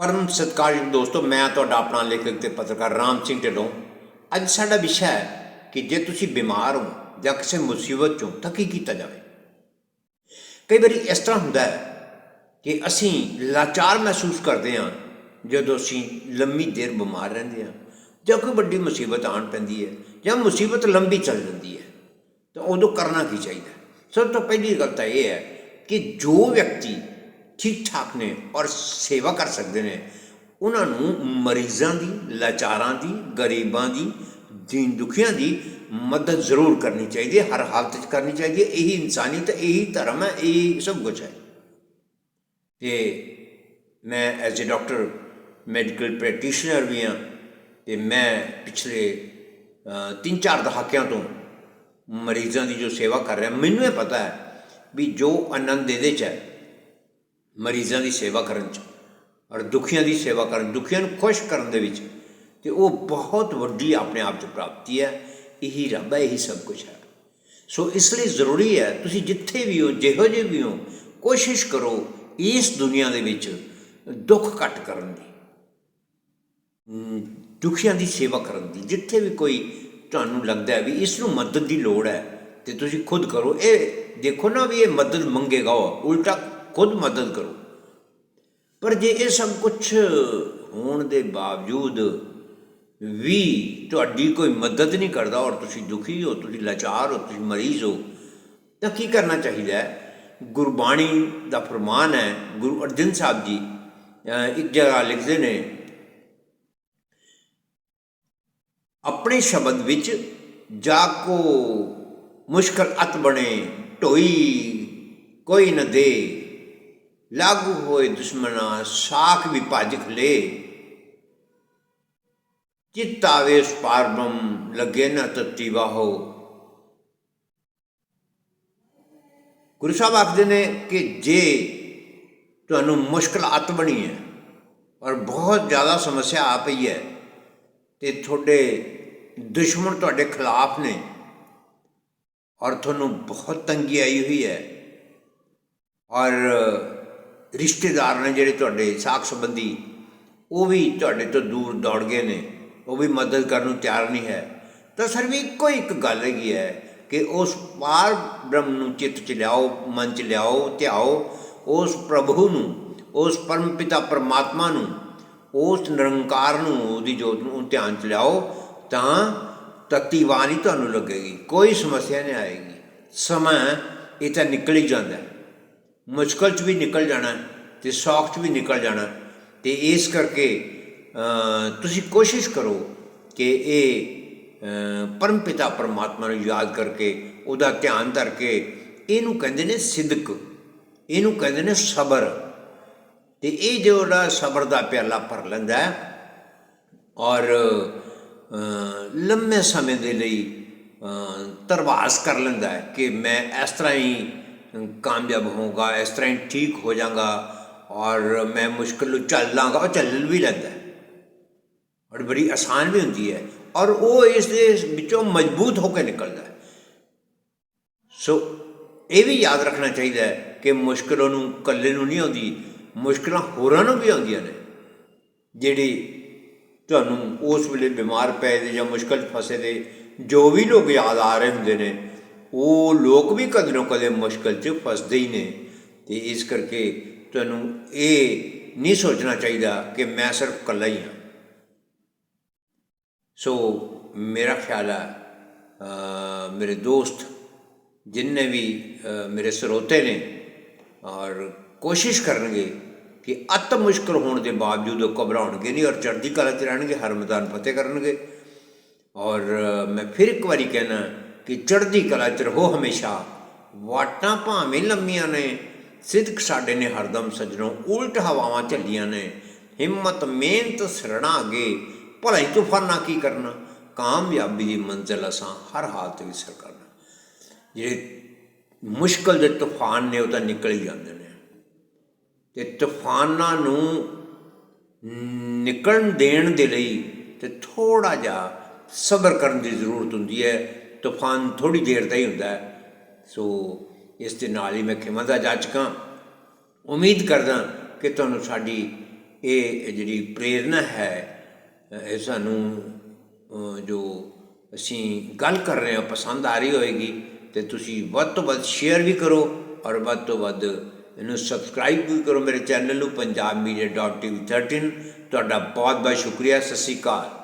ਪਰਮ ਸਤਿਕਾਰਯੋਗ ਦੋਸਤੋ, ਮੈਂ ਤੁਹਾਡਾ ਆਪਣਾ ਲੇਖਕ ਤੇ ਪੱਤਰਕਾਰ ਰਾਮ ਸਿੰਘ ਢਿੱਲੋਂ। ਅੱਜ ਸਾਡਾ ਵਿਸ਼ਾ ਹੈ ਕਿ ਜੇ ਤੁਸੀਂ ਬਿਮਾਰ ਹੋ ਜਾਂ ਕਿਸੇ ਮੁਸੀਬਤ ਚੋਂ ਤਾਂ ਕੀ ਕੀਤਾ ਜਾਵੇ, ਕਈ ਵਾਰੀ ਇਸ ਤਰ੍ਹਾਂ ਹੁੰਦਾ ਹੈ ਕਿ ਅਸੀਂ ਲਾਚਾਰ ਮਹਿਸੂਸ ਕਰਦੇ ਹਾਂ ਜਦੋਂ ਅਸੀਂ ਲੰਮੀ ਦੇਰ ਬਿਮਾਰ ਰਹਿੰਦੇ ਹਾਂ ਜਾਂ ਕੋਈ ਵੱਡੀ ਮੁਸੀਬਤ ਆਣ ਪੈਂਦੀ ਹੈ ਜਾਂ ਮੁਸੀਬਤ ਲੰਬੀ ਚੱਲ ਜਾਂਦੀ ਹੈ, ਤਾਂ ਉਦੋਂ ਕਰਨਾ ਕੀ ਚਾਹੀਦਾ ਸਭ ਤੋਂ ਪਹਿਲੀ ਗੱਲ ਤਾਂ ਇਹ ਹੈ ਕਿ ਜੋ ਵਿਅਕਤੀ ਠੀਕ ਠਾਕ ਨੇ ਔਰ ਸੇਵਾ ਕਰ ਸਕਦੇ ਨੇ। ਉਹਨਾਂ ਨੂੰ ਮਰੀਜ਼ਾਂ ਦੀ, ਲਾਚਾਰਾਂ ਦੀ, ਗਰੀਬਾਂ ਦੀ ਦੀਨ ਦੁਖੀਆਂ ਦੀ ਮਦਦ ਜ਼ਰੂਰ ਕਰਨੀ ਚਾਹੀਦੀ ਹੈ, ਹਰ ਹਾਲਤ 'ਚ ਕਰਨੀ ਚਾਹੀਦੀ ਹੈ। ਇਹੀ ਇਨਸਾਨੀਅਤ ਇਹੀ ਧਰਮ ਹੈ, ਇਹੀ ਸਭ ਕੁਝ ਹੈ। ਤੇ ਮੈਂ as a doctor medical practitioner ਵੀ ਹਾਂ ਤੇ ਮੈਂ ਪਿਛਲੇ 3-4 ਦਹਾਕਿਆਂ ਤੋਂ ਮਰੀਜ਼ਾਂ ਦੀ ਜੋ ਸੇਵਾ ਕਰ ਰਿਹਾ, ਮੈਨੂੰ ਇਹ ਪਤਾ ਹੈ ਵੀ ਜੋ ਆਨੰਦ ਇਹਦੇ 'ਚ ਹੈ ਮਰੀਜ਼ਾਂ ਦੀ ਸੇਵਾ ਕਰਨ 'ਚ ਔਰ ਦੁਖੀਆਂ ਦੀ ਸੇਵਾ ਕਰਨ, ਦੁਖੀਆਂ ਨੂੰ ਖੁਸ਼ ਕਰਨ ਦੇ ਵਿੱਚ ਤੇ ਉਹ ਬਹੁਤ ਵੱਡੀ ਆਪਣੇ ਆਪ 'ਚ ਪ੍ਰਾਪਤੀ ਹੈ, ਇਹੀ ਰੱਬ ਹੈ, ਇਹੀ ਸਭ ਕੁਝ ਹੈ। ਸੋ ਇਸ ਲਈ ਜ਼ਰੂਰੀ ਹੈ, ਤੁਸੀਂ ਜਿੱਥੇ ਵੀ ਹੋ, ਜਿਹੋ ਜਿਹੇ ਵੀ ਹੋ, ਕੋਸ਼ਿਸ਼ ਕਰੋ ਇਸ ਦੁਨੀਆ ਦੇ ਵਿੱਚ ਦੁੱਖ ਘੱਟ ਕਰਨ ਦੀ ਦੁਖੀਆਂ ਦੀ ਸੇਵਾ ਕਰਨ ਦੀ। ਜਿੱਥੇ ਵੀ ਕੋਈ ਤੁਹਾਨੂੰ ਲੱਗਦਾ ਹੈ ਵੀ ਇਸ ਨੂੰ ਮਦਦ ਦੀ ਲੋੜ ਹੈ ਤੇ ਤੁਸੀਂ ਖੁਦ ਕਰੋ। ਇਹ ਦੇਖੋ ਨਾ ਵੀ ਇਹ ਮਦਦ ਮੰਗੇਗਾ ਉਹ, ਉਲਟਾ ਖੁਦ ਮਦਦ ਕਰੋ। ਪਰ ਜੇ ਇਹ ਸਭ ਕੁਝ ਹੋਣ ਦੇ ਬਾਵਜੂਦ ਵੀ ਤੁਹਾਡੀ ਕੋਈ ਮਦਦ ਨਹੀਂ ਕਰਦਾ ਔਰ ਤੁਸੀਂ ਦੁਖੀ ਹੋ, ਤੁਸੀਂ ਲਾਚਾਰ ਹੋ, ਤੁਸੀਂ ਮਰੀਜ਼ ਹੋ, ਤਾਂ ਕੀ ਕਰਨਾ ਚਾਹੀਦਾ ਹੈ? ਗੁਰਬਾਣੀ ਦਾ ਫਰਮਾਨ ਹੈ, ਗੁਰੂ ਅਰਜਨ ਸਾਹਿਬ ਜੀ ਇੱਕ ਜਗ੍ਹਾ ਲਿਖਦੇ ਨੇ, ਆਪਣੇ ਸ਼ਬਦ ਵਿੱਚ ਜਾ ਕੋ ਮੁਸ਼ਕਲ ਅਤ ਬਣੇ, ਢੋਈ ਕੋਈ ਨਾ ਦੇ ਲਾਗੂ ਹੋਏ ਦੁਸ਼ਮਨਾ ਸਾਖ ਵੀ ਭੱਜ ਖਲੇ। ਚਿੱਤ ਆਵੇ ਉਸ ਪਾਰ ਲੱਗੇ ਨਾ ਤਤੀ ਵਾਹੋ ਗੁਰੂ ਸਾਹਿਬ ਆਖਦੇ ਨੇ ਕਿ ਜੇ ਤੁਹਾਨੂੰ ਮੁਸ਼ਕਲ ਅਤ ਬਣੀ ਹੈ, ਔਰ ਬਹੁਤ ਜ਼ਿਆਦਾ ਸਮੱਸਿਆ ਆ ਪਈ ਹੈ, ਤੇ ਤੁਹਾਡੇ ਦੁਸ਼ਮਣ ਤੁਹਾਡੇ ਖਿਲਾਫ ਨੇ, ਔਰ ਤੁਹਾਨੂੰ ਬਹੁਤ ਤੰਗੀ ਆਈ ਹੋਈ ਹੈ, ਔਰ ਰਿਸ਼ਤੇਦਾਰ ਨੇ ਜਿਹੜੇ ਤੁਹਾਡੇ ਸਾਖ ਸੰਬੰਧੀ, ਉਹ ਵੀ ਤੁਹਾਡੇ ਤੋਂ ਦੂਰ ਦੌੜ ਗਏ ਨੇ, ਉਹ ਵੀ ਮਦਦ ਕਰਨ ਨੂੰ ਤਿਆਰ ਨਹੀਂ ਹੈ। ਤਾਂ ਸਰ ਵੀ ਇੱਕੋ ਇੱਕ ਗੱਲ ਹੈਗੀ ਹੈ ਕਿ ਉਸ ਪਾਰ ਬ੍ਰਹਮ ਨੂੰ ਚਿੱਤ ਚ ਲਿਆਓ, ਮਨ ਚ ਲਿਆਓ, ਧਿਆਓ, ਉਸ ਪ੍ਰਭੂ ਨੂੰ, ਉਸ ਪਰਮ ਪਿਤਾ ਪਰਮਾਤਮਾ ਨੂੰ, ਉਸ ਨਿਰੰਕਾਰ ਨੂੰ, ਉਹਦੀ ਜੋਤ ਨੂੰ ਧਿਆਨ ਚ ਲਿਆਓ, ਤਾਂ ਤਤੀ ਬਾਣੀ ਤੁਹਾਨੂੰ ਲੱਗੇਗੀ, ਕੋਈ ਸਮੱਸਿਆ ਨਹੀਂ ਆਏਗੀ। ਸਮਾਂ ਇਹ ਤਾਂ ਨਿਕਲ ਹੀ ਜਾਂਦਾ ਹੈ। ਮੁਸ਼ਕਲ ਚ ਵੀ ਨਿਕਲ ਜਾਣਾ ਹੈ ਤੇ ਸੌਖ ਚ ਵੀ ਨਿਕਲ ਜਾਣਾ ਹੈ। ਤੇ ਇਸ ਕਰਕੇ ਤੁਸੀਂ ਕੋਸ਼ਿਸ਼ ਕਰੋ ਕਿ ਇਹ ਪਰਮ ਪਿਤਾ ਪਰਮਾਤਮਾ ਨੂੰ ਯਾਦ ਕਰਕੇ ਉਹਦਾ ਧਿਆਨ ਧਰ ਕੇ ਇਹਨੂੰ ਕਹਿੰਦੇ ਨੇ ਸਿਦਕ ਇਹਨੂੰ ਕਹਿੰਦੇ ਨੇ ਸਬਰ ਤੇ ਇਹ ਜਿਹੜਾ ਸਬਰ ਦਾ ਪਿਆਲਾ ਭਰ ਲੈਂਦਾ ਹੈ ਔਰ ਲੰਮੇ ਸਮੇਂ ਦੇ ਲਈ ਅ, ਤਰਵਾਸ ਕਰ ਲੈਂਦਾ ਹੈ ਕਿ ਮੈਂ ਇਸ ਤਰ੍ਹਾਂ ਹੀ ਕਾਮਯਾਬ ਹੋਊਗਾ ਇਸ ਤਰ੍ਹਾਂ ਹੀ ਠੀਕ ਹੋ ਜਾਵਾਂਗਾ ਔਰ ਮੈਂ ਮੁਸ਼ਕਿਲ ਨੂੰ ਚੱਲ ਲਾਂਗਾ ਉਹ ਚੱਲ ਵੀ ਲੈਂਦਾ ਔਰ ਬੜੀ ਆਸਾਨ ਵੀ ਹੁੰਦੀ ਹੈ ਔਰ ਉਹ ਇਸ ਦੇ ਵਿੱਚੋਂ ਮਜ਼ਬੂਤ ਹੋ ਕੇ ਨਿਕਲਦਾ ਸੋ ਇਹ ਵੀ ਯਾਦ ਰੱਖਣਾ ਚਾਹੀਦਾ ਹੈ ਕਿ ਮੁਸ਼ਕਿਲ ਉਹਨੂੰ ਇਕੱਲੇ ਨੂੰ ਨਹੀਂ ਆਉਂਦੀ ਮੁਸ਼ਕਿਲਾਂ ਹੋਰਾਂ ਨੂੰ ਵੀ ਆਉਂਦੀਆਂ ਨੇ ਜਿਹੜੀ ਤੁਹਾਨੂੰ ਉਸ ਵੇਲੇ ਬਿਮਾਰ ਪਏ ਦੇ ਜਾਂ ਮੁਸ਼ਕਲ 'ਚ ਫਸੇ ਦੇ ਜੋ ਵੀ ਲੋਕ ਯਾਦ ਆ ਰਹੇ ਹੁੰਦੇ ਨੇ ਉਹ ਲੋਕ ਵੀ ਕਦੇ ਨਾ ਕਦੇ ਮੁਸ਼ਕਲ 'ਚ ਫਸਦੇ ਹੀ ਨੇ ਤੇ ਇਸ ਕਰਕੇ ਤੁਹਾਨੂੰ ਇਹ ਨਹੀਂ ਸੋਚਣਾ ਚਾਹੀਦਾ ਕਿ ਮੈਂ ਸਿਰਫ ਇਕੱਲਾ ਹੀ ਹਾਂ। ਸੋ ਮੇਰਾ ਖਿਆਲ ਹੈ ਮੇਰੇ ਦੋਸਤ ਜਿੰਨੇ ਵੀ ਮੇਰੇ ਸਰੋਤੇ ਨੇ ਔਰ ਕੋਸ਼ਿਸ਼ ਕਰਨਗੇ ਕਿ ਅਤ ਮੁਸ਼ਕਲ ਹੋਣ ਦੇ ਬਾਵਜੂਦ ਉਹ ਘਬਰਾਉਣਗੇ ਨਹੀਂ ਔਰ ਚੜ੍ਹਦੀ ਕਲਾ 'ਚ ਰਹਿਣਗੇ, ਹਰ ਮੈਦਾਨ ਫਤਿਹ ਕਰਨਗੇ। ਔਰ ਮੈਂ ਫਿਰ ਇੱਕ ਵਾਰੀ ਕਹਿਣਾ ਕਿ ਚੜ੍ਹਦੀ ਕਲਾ 'ਚ ਰਹੋ ਹਮੇਸ਼ਾ। ਵਾਟਾਂ ਭਾਵੇਂ ਲੰਮੀਆਂ ਨੇ, ਸਿਦਕ ਸਾਡੇ ਨੇ ਹਰਦਮ ਸਜਣੋਂ ਉਲਟ ਹਵਾਵਾਂ ਝੱਲੀਆਂ ਨੇ। ਹਿੰਮਤ, ਮਿਹਨਤ, ਸਰਣਾ ਅਗੇ ਭਲਾ ਹੀ ਤੂਫਾਨਾਂ ਕੀ ਕਰਨਾ? ਕਾਮਯਾਬੀ ਦੀ ਮੰਜ਼ਿਲ ਅਸਾਂ ਹਰ ਹਾਲਤ ਵਿੱਚ ਸਰ ਕਰਨਾ। ਜਿਹੜੇ ਮੁਸ਼ਕਲ ਦੇ ਤੂਫਾਨ ਨੇ, ਉਹ ਤਾਂ ਨਿਕਲ ਹੀ ਜਾਂਦੇ ਨੇ। ਤੇ ਤੂਫਾਨਾਂ ਨੂੰ ਨਿਕਲਣ ਦੇਣ ਦੇ ਲਈ ਤੇ ਥੋੜਾ ਜਿਹਾ ਸਬਰ ਕਰਨ ਦੀ ਜ਼ਰੂਰਤ ਹੁੰਦੀ ਹੈ। ਤੂਫਾਨ ਥੋੜੀ ਦੇਰ ਦਾ ਹੀ ਹੁੰਦਾ ਹੈ। ਸੋ ਇਸ ਦੇ ਨਾਲ ਹੀ ਮੈਂ ਖਿਮਾ ਦਾ ਜਾਚਕਾਂ ਉਮੀਦ ਕਰਦਾ ਕਿ ਤੁਹਾਨੂੰ ਸਾਡੀ ਇਹ ਜਿਹੜੀ ਪ੍ਰੇਰਣਾ ਹੈ, ਇਹ ਸਾਨੂੰ ਜੋ ਅਸੀਂ ਗੱਲ ਕਰ ਰਹੇ ਹਾਂ, ਪਸੰਦ ਆ ਰਹੀ ਹੋਏਗੀ, ਤੇ ਤੁਸੀਂ ਵੱਧ ਤੋਂ ਵੱਧ ਸ਼ੇਅਰ ਵੀ ਕਰੋ ਔਰ ਵੱਧ ਤੋਂ ਵੱਧ ਇਹਨੂੰ ਸਬਸਕ੍ਰਾਈਬ ਵੀ ਕਰੋ ਮੇਰੇ ਚੈਨਲ ਨੂੰ, ਪੰਜਾਬ ਮੀਡੀਆ ਡਾਟ ਟੀਵੀ 13 ਤੁਹਾਡਾ ਬਹੁਤ ਬਹੁਤ ਸ਼ੁਕਰੀਆ। ਸਤਿ ਸ਼੍ਰੀ ਅਕਾਲ।